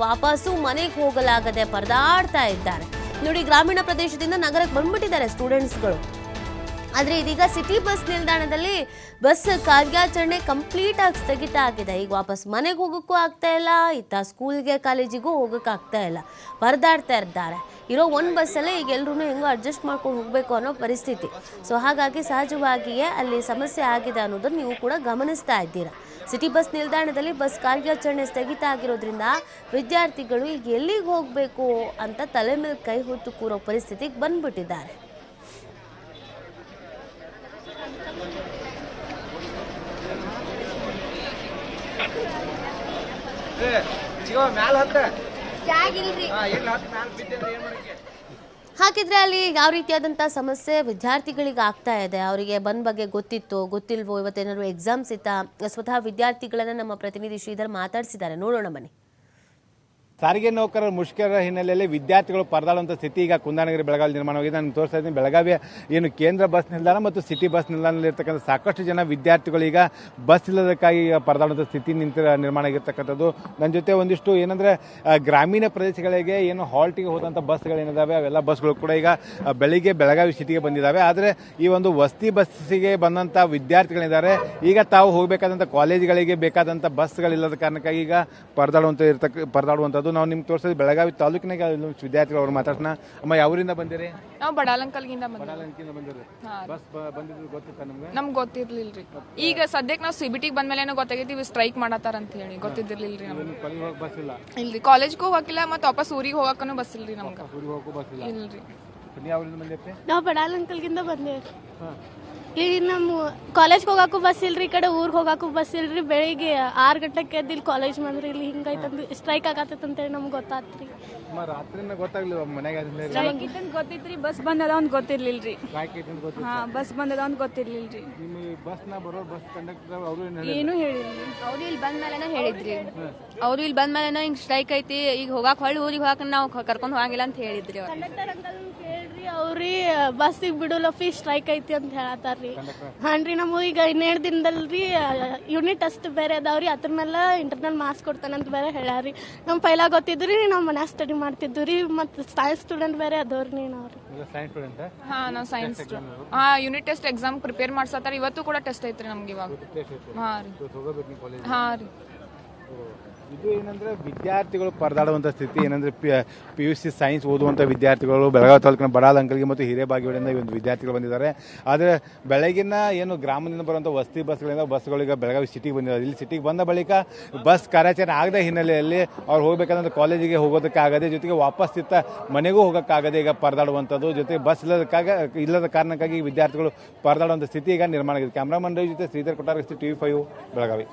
ವಾಪಸ್ಸು ಮನೆಗೆ ಹೋಗಲಾಗದೆ ಪರದಾಡ್ತಾ ಇದ್ದಾರೆ. ನೋಡಿ ಗ್ರಾಮೀಣ ಪ್ರದೇಶದಿಂದ ನಗರಕ್ಕೆ ಬಂದ್ಬಿಟ್ಟಿದ್ದಾರೆ ಸ್ಟೂಡೆಂಟ್ಸ್ಗಳು ಆದರೆ ಇದೀಗ ಸಿಟಿ ಬಸ್ ನಿಲ್ದಾಣದಲ್ಲಿ ಬಸ್ ಕಾರ್ಯಾಚರಣೆ ಕಂಪ್ಲೀಟ್ ಆಗಿ ಸ್ಥಗಿತ ಆಗಿದೆ. ಈಗ ವಾಪಸ್ ಮನೆಗೆ ಹೋಗೋಕ್ಕೂ ಆಗ್ತಾ ಇಲ್ಲ, ಇತ್ತ ಸ್ಕೂಲ್ಗೆ ಕಾಲೇಜಿಗೂ ಹೋಗೋಕ್ಕಾಗ್ತಾ ಇಲ್ಲ. ಪರದಾಡ್ತಾ ಇದ್ದಾರೆ. ಇರೋ ಒಂದು ಬಸ್ಸಲ್ಲೇ ಈಗ ಎಲ್ಲರೂ ಹೆಂಗೋ ಅಡ್ಜಸ್ಟ್ ಮಾಡ್ಕೊಂಡು ಹೋಗಬೇಕು ಅನ್ನೋ ಪರಿಸ್ಥಿತಿ. ಸೊ ಹಾಗಾಗಿ ಸಹಜವಾಗಿಯೇ ಅಲ್ಲಿ ಸಮಸ್ಯೆ ಆಗಿದೆ ಅನ್ನೋದನ್ನು ನೀವು ಕೂಡ ಗಮನಿಸ್ತಾ ಇದ್ದೀರಾ. ಸಿಟಿ ಬಸ್ ನಿಲ್ದಾಣದಲ್ಲಿ ಬಸ್ ಕಾರ್ಯಾಚರಣೆ ಸ್ಥಗಿತ ಆಗಿರೋದ್ರಿಂದ ವಿದ್ಯಾರ್ಥಿಗಳು ಈಗ ಎಲ್ಲಿಗೆ ಹೋಗಬೇಕು ಅಂತ ತಲೆ ಮೇಲೆ ಕೈ ಹೊತ್ತು ಕೂರೋ ಪರಿಸ್ಥಿತಿಗೆ ಬಂದ್ಬಿಟ್ಟಿದ್ದಾರೆ. ಮ್ಯಾಲ ಹತ್ತ ಹಾ, ಎಲ್ಲಿ ಹತ್ತ ಮ್ಯಾಲ ಬಿದ್ದಂದ್ರೆ ಮಾಡಕ್ಕೆ? ಹಾಗಿದ್ರೆ ಅಲ್ಲಿ ಯಾವ ರೀತಿಯಾದಂತಹ ಸಮಸ್ಯೆ ವಿದ್ಯಾರ್ಥಿಗಳಿಗೆ ಆಗ್ತಾ ಇದೆ. ಅವರಿಗೆ ಬಂದ ಬಗ್ಗೆ ಗೊತ್ತಿತ್ತು ಗೊತ್ತಿಲ್ವೋ ಇವತ್ತೇನಾದ್ರು ಎಕ್ಸಾಮ್ಸ್ ಇತ್ತಾ? ಸ್ವತಃ ವಿದ್ಯಾರ್ಥಿಗಳನ್ನ ನಮ್ಮ ಪ್ರತಿನಿಧಿ ಶ್ರೀಧರ್ ಮಾತಾಡ್ಸಿದ್ದಾರೆ. ನೋಡೋಣ ಬನ್ನಿ. ಸಾರಿಗೆ ನೌಕರರ ಮುಷ್ಕರ ಹಿನ್ನೆಲೆಯಲ್ಲಿ ವಿದ್ಯಾರ್ಥಿಗಳು ಪರದಾಡುವಂಥ ಸ್ಥಿತಿ ಈಗ ಕುಂದಾನಗಿರಿ ಬೆಳಗಾವಿ ನಿರ್ಮಾಣವಾಗಿದೆ ನಾನು ತೋರಿಸ್ತಾ ಇದ್ದೀನಿ, ಬೆಳಗಾವಿಯ ಏನು ಕೇಂದ್ರ ಬಸ್ ನಿಲ್ದಾಣ ಮತ್ತು ಸಿಟಿ ಬಸ್ ನಿಲ್ದಾಣದಲ್ಲಿರ್ತಕ್ಕಂಥ ಸಾಕಷ್ಟು ಜನ ವಿದ್ಯಾರ್ಥಿಗಳು ಈಗ ಬಸ್ ಇಲ್ಲದಕ್ಕಾಗಿ ಪರದಾಡುವಂಥ ಸ್ಥಿತಿ ನಿಂತ ನಿರ್ಮಾಣ ಆಗಿರ್ತಕ್ಕಂಥದ್ದು. ನನ್ನ ಜೊತೆ ಒಂದಿಷ್ಟು ಏನಂದ್ರೆ ಗ್ರಾಮೀಣ ಪ್ರದೇಶಗಳಿಗೆ ಏನು ಹಾಲ್ಟಿಗೆ ಹೋದಂಥ ಬಸ್ಗಳೇನಿದ್ದಾವೆ ಅವೆಲ್ಲ ಬಸ್ಗಳು ಕೂಡ ಈಗ ಬೆಳಿಗ್ಗೆ ಬೆಳಗಾವಿ ಸಿಟಿಗೆ ಬಂದಿದ್ದಾವೆ ಆದರೆ ಈ ಒಂದು ವಸ್ತಿ ಬಸ್ಸಿಗೆ ಬಂದಂಥ ವಿದ್ಯಾರ್ಥಿಗಳಿದ್ದಾರೆ. ಈಗ ತಾವು ಹೋಗಬೇಕಾದಂಥ ಕಾಲೇಜುಗಳಿಗೆ ಬೇಕಾದಂಥ ಬಸ್ಗಳಿಲ್ಲದ ಕಾರಣಕ್ಕಾಗಿ ಈಗ ಪರದಾಡುವಂಥ ಇರ್ತಕ್ಕ, ಪರದಾಡುವಂಥದ್ದು ನಾವು ನಿಮ್ಗೆ ತೋರಿಸಿದ ಬೆಳಗಾವಿ ತಾಲೂಕಿನಾಗ ವಿದ್ಯಾರ್ಥಿಗಳು ಅವ್ರು ಮಾತಾಡ್ಸೋಣ. ಅಮ್ಮ ಯಾವೂರಿಂದ ಬಂದಿರಿ? ನಾವು ಬಡಾಲಂಕಲ್ಗಿಂದ ಬಂದಿರಿ. ಬಸ್ ಬಂದಿದ್ದು ಗೊತ್ತಿತ್ತ ನಿಮ್ಗೆ? ನಮ್ಗೆ ಗೊತ್ತಿರ್ಲಿಲ್ರಿ ಈಗ ಸದ್ಯಕ್ಕೆ ನಾವು ಸಿಬಿಟಿಗೆ ಬಂದ್ಮೇಲೆ ಗೊತ್ತಾಗೈತಿ ಇವ್ ಸ್ಟ್ರೈಕ್ ಮಾಡತ್ತಾರ ಅಂತ ಹೇಳಿ. ಗೊತ್ತಿದ್ದಿರ್ಲಿಲ್ರಿ ನಮ್ಗೆ. ಬಸ್ ಇಲ್ಲ? ಇಲ್ರಿ ಕಾಲೇಜ್ಗೂ ಹೋಗಿಲ್ಲ ಮತ್ತೆ ವಾಪಸ್ ಊರಿಗೆ ಹೋಗಕ್ಕೂ ಬಸ್ ಇಲ್ರಿ ನಮ್ಗೆ. ಊರಿಗೆ ಹೋಗಕ್ಕೂ ಬಸ್ ಇಲ್ಲ? ಇಲ್ರಿ ನೀವು ಯಾವೂರಿಂದ ಬಂದಿರ್ತಿ ನಾವು ಬಡಾಲ್ ಅಂಕಲ್ಗಿಂದ ಬಂದೇವಿ ಇಲ್ಲಿ ನಮ್ಮ ಕಾಲೇಜ್ಗೆ ಹೋಗಾಕು ಬಸ್ ಇಲ್ರಿ ಈ ಕಡೆ ಊರಿಗೆ ಹೋಗಾಕು ಬಸ್ ಇಲ್ರಿ. ಬೆಳಿಗ್ಗೆ ಆರು ಗಂಟೆಗೆ ಎದ್ದು ಇಲ್ಲಿ ಕಾಲೇಜ್ ಮಾಡಿದ್ರಿ ಇಲ್ಲಿ ಹಿಂಗೈತಂದು ಸ್ಟ್ರೈಕ್ ಆಗತ್ತಂತ ಹೇಳಿ ನಮ್ಗೆ ಗೊತ್ತಾತ್ರಿ. ರಾತ್ರಿನ ಗೊತ್ತಾಗ್ಲಿಲ್ಲ ಮನೆಗೆ ಗೊತ್ತಿತ್ರಿ ಬಸ್ ಬಂದದ ಅಂತ ಗೊತ್ತಿರ್ಲಿಲ್ರಿ. ಹಾ ಬಸ್ ಬಂದದ ಅಂತ ಗೊತ್ತಿರ್ಲಿಲ್ರಿ. ನಿಮ್ಮ ಬಸ್ನ ಬರೋ ಬಸ್ ಕಂಡಕ್ಟರ್ ಅವರು ಏನು ಏನು ಹೇಳಿಲ್ರಿ. ಅವ್ರು ಇಲ್ಲಿ ಬಂದ ಮೇಲೆನ ಹೇಳಿದ್ರಿ. ಅವ್ರು ಇಲ್ಲಿ ಬಂದ ಮೇಲೆನ ಹಿಂಗ್ ಸ್ಟ್ರೈಕ್ ಐತಿ ಈಗ ಹೋಗಾಕ ಹೊಳ್ಳಿ ಊರಿಗೆ ಹೋಗಾಕ ನಾವು ಕರ್ಕೊಂಡು ಹೋಗಂಗಿಲ್ಲ ಅಂತ ಹೇಳಿದ್ರಿ ಅವ್ರು. ಅಂಕಲ್ ಅವ್ರಿ ಬಸ್ಸಿಗೆ ಬಿಡೋಲ್ಲ ಫೀಸ್ ಸ್ಟ್ರೈಕ್ ಐತಿ ಅಂತ ಹೇಳತ್ತಾರ್ರಿ. ಹಾನ್ರಿ ನಮ್ಮ ಈಗ ಇನ್ನೆರಡು ದಿನದಲ್ರಿ ಯೂನಿಟ್ ಅಷ್ಟು ಬೇರೆ ಅದಾವ್ರಿ ಅದ್ರ ಮೇಲೆ ಇಂಟರ್ನಲ್ ಮಾರ್ಕ್ಸ್ ಕೊಡ್ತಾನಂತ ಬೇರೆ ಹೇಳ್ಯಾರಿ ನಮ್ಮ ಪೈಲ ಗೊತ್ತಿದ್ರಿ ನಾವು ಮನ್ಯಾಗ ಸ್ಟಡಿ ಮಾಡ್ತಿದ್ದು ರೀ ಮತ್ತು ಸೈನ್ಸ್ ಸ್ಟೂಡೆಂಟ್ ಬೇರೆ ಅದವ್ರಿ ನೀನು ಅವ್ರಿ. ಸ್ಟೂಡೆಂಟ್ ಹಾ ನಾವು ಸೈನ್ಸ್ ಹಾ ಯೂನಿಟ್ ಟೆಸ್ಟ್ ಎಕ್ಸಾಮ್ ಪ್ರಿಪೇರ್ ಮಾಡ್ಸತ್ತಾರ ಇವತ್ತು ಕೂಡ ಟೆಸ್ಟ್ ಐತ್ರಿ ನಮ್ಗೆ ಇವಾಗ. ಹಾ ರೀ. ಹೋಗಬೇಕು ನೀವು ಕಾಲೇಜ್ ಹಾ ರೀ. ಇದು ಏನಂದ್ರೆ ವಿದ್ಯಾರ್ಥಿಗಳು ಪರದಾಡುವಂತ ಸ್ಥಿತಿ, ಏನಂದ್ರೆ ಪಿ ಯು ಸಿ ಸೈನ್ಸ್ ಓದುವಂಥ ವಿದ್ಯಾರ್ಥಿಗಳು ಬೆಳಗಾವಿ ತಾಲೂಕಿನ ಬಡಾಲ್ ಅಂಕಲ್ಗೆ ಮತ್ತು ಹಿರೇಬಾಗಿಗಳಿಂದ ಈ ಒಂದು ವಿದ್ಯಾರ್ಥಿಗಳು ಬಂದಿದ್ದಾರೆ. ಆದರೆ ಬೆಳಗಿನ ಏನು ಗ್ರಾಮದಿಂದ ಬರುವಂಥ ವಸ್ತಿ ಬಸ್ಗಳಿಂದ ಬಸ್ಗಳಿಗೆ ಬೆಳಗಾವಿ ಸಿಟಿಗೆ ಬಂದಿದ್ದಾರೆ ಇಲ್ಲಿ ಸಿಟಿಗೆ ಬಂದ ಬಳಿಕ ಬಸ್ ಕಾರ್ಯಾಚರಣೆ ಆಗದ ಹಿನ್ನೆಲೆಯಲ್ಲಿ ಅವ್ರು ಹೋಗ್ಬೇಕಂದ್ರೆ ಕಾಲೇಜಿಗೆ ಹೋಗೋದಕ್ಕೆ ಆಗದೆ ಜೊತೆಗೆ ವಾಪಸ್ ಇತ್ತ ಮನೆಗೂ ಹೋಗೋಕ್ಕಾಗದೆ ಈಗ ಪರದಾಡುವಂಥದ್ದು. ಜೊತೆಗೆ ಬಸ್ ಇಲ್ಲದಕ್ಕಾಗ ಇಲ್ಲದ ಕಾರಣಕ್ಕಾಗಿ ವಿದ್ಯಾರ್ಥಿಗಳು ಪರದಾಡುವಂಥ ಸ್ಥಿತಿ ಈಗ ನಿರ್ಮಾಣ ಆಗಿದೆ. ಕ್ಯಾಮ್ರಾಮನ್ ಜೊತೆ ಶ್ರೀಧರ್ ಕೊಟ್ಟಾರ ಟಿ ವಿ ಫೈವ್ ಬೆಳಗಾವಿ.